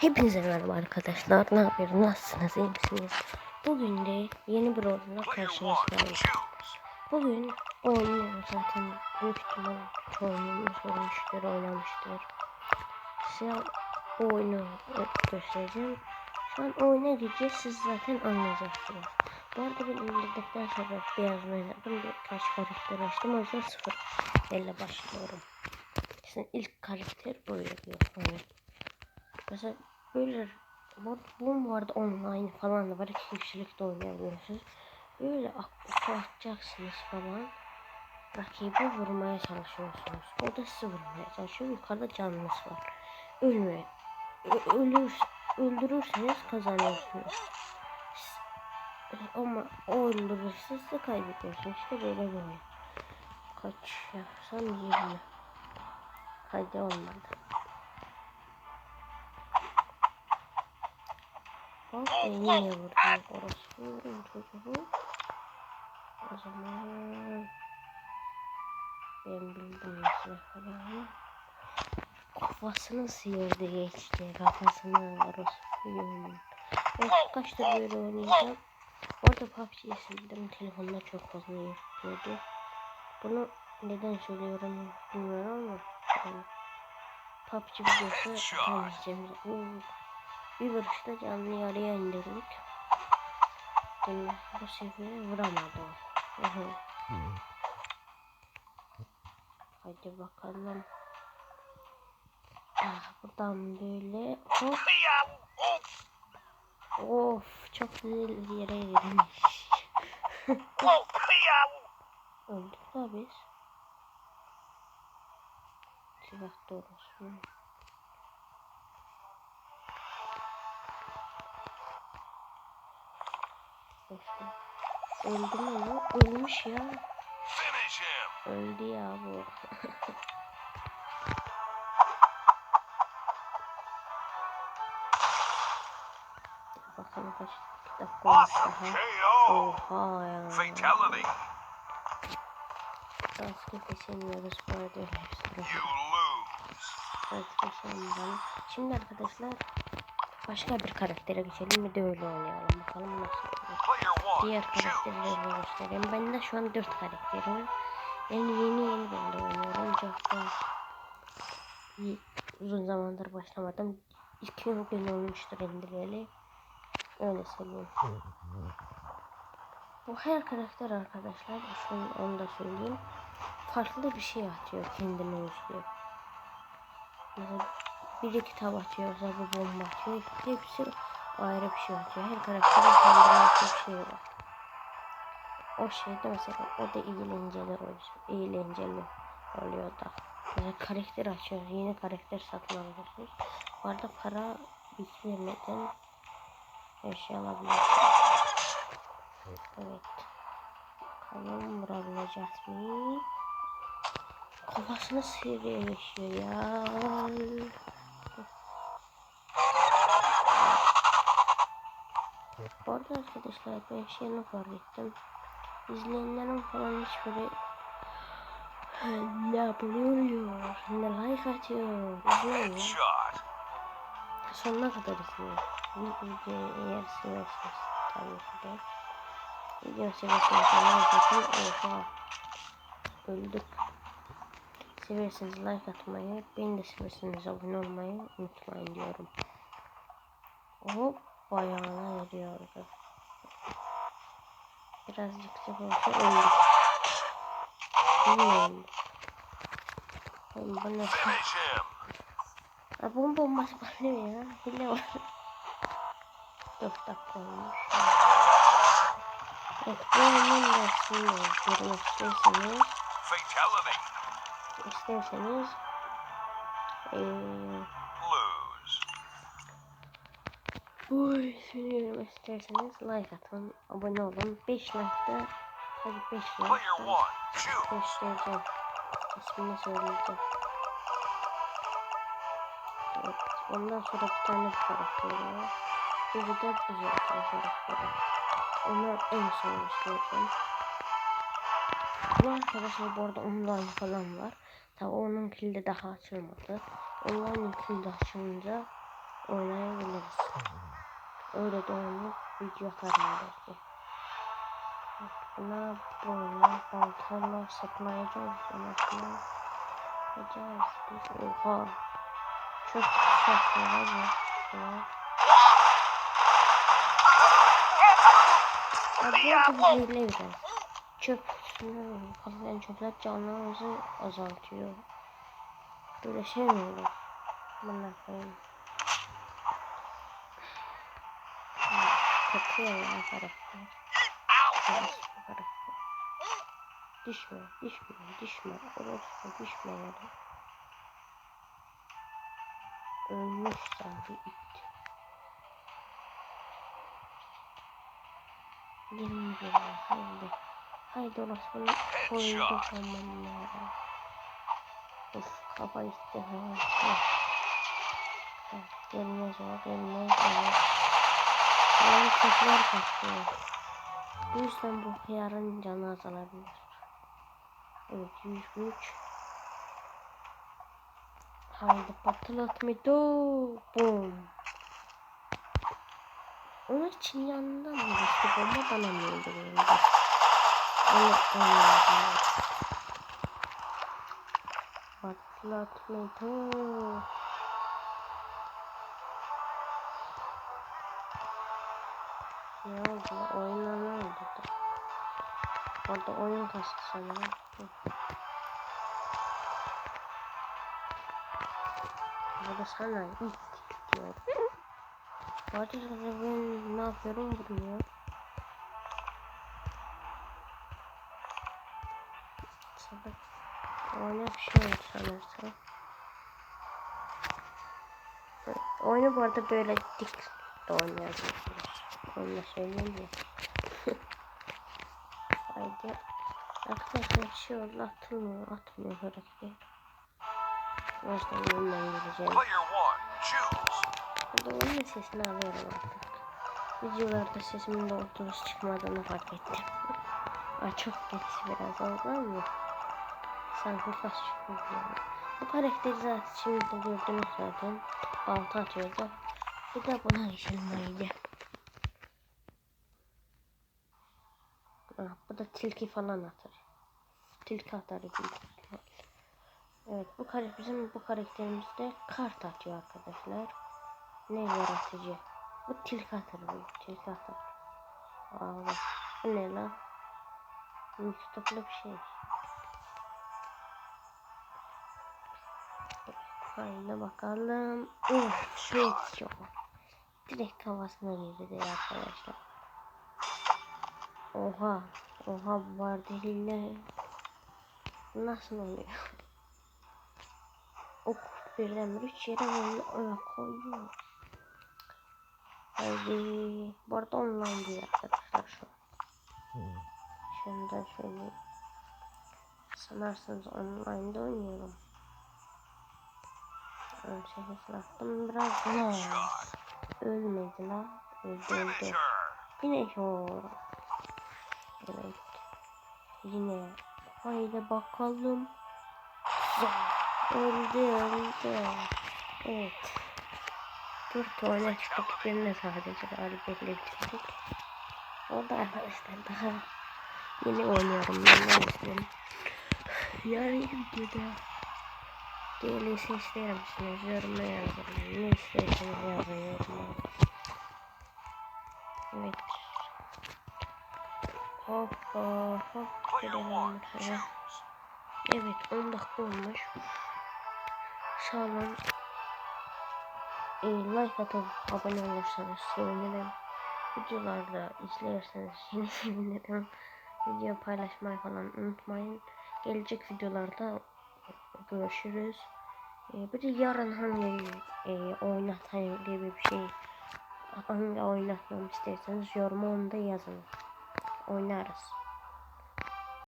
Hepinize merhaba arkadaşlar. Ne yapıyorsunuz? Nasılsınız? İyi misiniz? Bugün de yeni bir oyunla karşınızdayım. Bugün oynuyor zaten büyük ihtimal çoğunluğumuz olmuştur, oynamıştır. Size bu oyunu göstereceğim. Şu an oyuna gireceğiz. Siz zaten anlayacaksınız. Bu arada ben indirdikten sonra biraz oynadım. Birkaç karakter açtım. O yüzden sıfır elle başlıyorum. Sizin ilk karakter böyle diyor. Mesela böyle bu, bu vardı online falan da var. iki kişilik de oynayabiliyorsunuz. Böyle aklı atacaksınız falan. Rakibi vurmaya çalışıyorsunuz. O da sizi vurmaya çalışıyor. Yukarıda canınız var. Ölme. Ölür, öldürürseniz kazanıyorsunuz. Ama o öldürürse siz de kaybediyorsunuz. İşte böyle böyle. Kaç yapsam 20. Hadi olmadı. Bak yine vurdum orası vurdum çocuğu. O zaman ben bildim yapacağımı. Kafasını sıyırdı geçti kafasını orası yiyorum. Ben kaçtır böyle oynayacağım. Orada PUBG'yi sildim telefonda çok fazla yapıyordu. Bunu neden söylüyorum bilmiyorum ama yani PUBG videosu tanıyacağım. Bir vuruşta canlı yarıya indirdik. Bu sefer vuramadı. o. Hadi bakalım. Ah, buradan böyle hop. Of çok güzel bir yere girmiş. Öldük da biz. Silah doğrusu. Bakın. Öldü mü bu? Ölmüş ya. Öldü ya bu. Bakalım kaç dakika olmuş daha. Oha ya. Fatality. Maske seçemiyoruz bu arada öyle. Şimdi arkadaşlar başka bir karaktere geçelim bir de öyle oynayalım. Bakalım nasıl. Diğer karakterleri göstereyim. Bende şu an 4 karakter var. Yani yeni yeni ben de oynuyorum. Çok uzun zamandır başlamadım. 2 gün olmuştur indireli. Öyle söyleyeyim. Bu her karakter arkadaşlar. Şunu onu da söyleyeyim. Farklı bir şey atıyor kendine özgü. Mesela biri kitap atıyorsa bu bomba atıyor. Hepsi ayrı bir şey atıyor. Her karakterin kendine özgü bir şey var. O şeyde mesela o da eğlenceli oluyor. Eğlenceli oluyor da. Mesela karakter açıyoruz. Yeni karakter satın alıyorsunuz. Bu arada para bitmeden eşya alabiliyorsunuz. Evet. Bakalım vurabileceğiz mi? Kafasını sıyırıyor ya. Bu arada arkadaşlar ben şeyini fark ettim. İzleyenlerin falan hiçbiri "Ha, ne yapılıyor, ne like atıyor. Shot. Sonuna kadar izleyin. Videoyu eğer seversiniz tabii ki de. Video seversiniz ama bakın oha. Öldük. Seversiniz like atmayı, beni de seversiniz abone olmayı unutmayın diyorum. Hop ayağına yarıyordu. Birazcık sık olsa öldük. Bilmiyorum. Oğlum bu nasıl? Finish him. Ha, bomba olması patlıyor ya. Hile var. 4 dakika olmuş. Evet bu oyunun versiyonu görmek isterseniz Fatality. isterseniz eee bu oyunu görmek isterseniz like atın, abone olun. 5 like'da hadi 5 Player like'da one. Choose. göstereceğim. İsmini söyleyeceğim. Evet, ondan sonra bir tane karakter var. Bir de bu zaten karakteri. Onu en son göstereceğim. Bu arkadaşlar bu arada online falan var. Tabi onun kilidi daha açılmadı. Online kilidi açılınca oynayabiliriz. Öyle de oynayıp video belki. Buna böyle baltalarla saplayacağız. Anasını yapacağız biz. Oha. Çok saçma. Ya. Abi bu hile güzel. Çöp kutusundan kalan çöpler canlarımızı azaltıyor. Böyle şey mi olur? Bunlar koyayım. Katıyor ya karakter. Düşme, düşme, düşme. Orası düşme da. Ölmüş sanki it. Gelin gelin haydi. Haydi orası bunu koydu tamam ya. Of kafa. Ha, Gelmez o gelmez o. Yani çöpler kaçıyor. Bu yüzden bu hıyarın canı azalabilir. Evet 103. Haydi patlat mıydı? Bum. Onun için yanından mı geçti bomba bana mı öldürüyordu? Onu anladım. Patlat mıydı? Ne oldu? Oyuna ne oldu da? Orada oyun kastı sanırım. Burada sana it diyor. Bu arada ben ne yapıyorum bilmiyorum. Sabah oyuna bir şey oldu sanırsam. Oyunu bu arada böyle dik de oynayabilirsiniz. Da söyleyeyim ya. Haydi. Arkadaşlar şey oldu atılmıyor atmıyor hareket. O yüzden yeniden geleceğim. Player one, choose. Burada oyunun sesini alıyorum artık. Videolarda sesimin doğru çıkmadığını fark ettim. Aa, çok geç biraz oldu ama sanki kaç çıkıyor. Bu karakteri zaten şimdi gördünüz zaten. Balta atıyordu. Bir de buna geçelim haydi. Ah, bu da tilki falan atar. Tilki atar. Evet bu karakter bizim bu karakterimizde kart atıyor arkadaşlar. Ne yaratıcı. Bu tilki atar bu tilki atar. Aa bak bu ne lan? Miktoplu bir şey. Haydi bakalım. Uf yok. Direkt kafasına girdi arkadaşlar. Oha. Oha var deliler. Nasıl oluyor? Ok birden bir üç yere böyle öyle koyuyor. Haydi. Bu arada online değil arkadaşlar şu an. Şunu da şöyle sanarsınız online'da oynuyorum. 18 attım biraz ne ölmedi la öldü öldü. Güneş o. Evet. Yine. Haydi bakalım. Öldü öldü. Evet. Dört tane çıktık birine sadece galibiyetli bitirdik. O da arkadaşlar daha yeni oynuyorum ben ne istedim. Yarın videoda DLC ister misiniz? Yoruma yazın. Ne isterseniz yazın yoruma. Evet. Hoppa hop choose. buraya. Evet 10 dakika olmuş. Sağ olun. E, like atıp abone olursanız sevinirim. Videolarda izlerseniz yine sevinirim. Video paylaşmayı falan unutmayın. Gelecek videolarda görüşürüz. E, bir de yarın hangi e, oynatayım gibi bir şey hangi oynatmamı isterseniz yoruma onu da yazın. o Naros.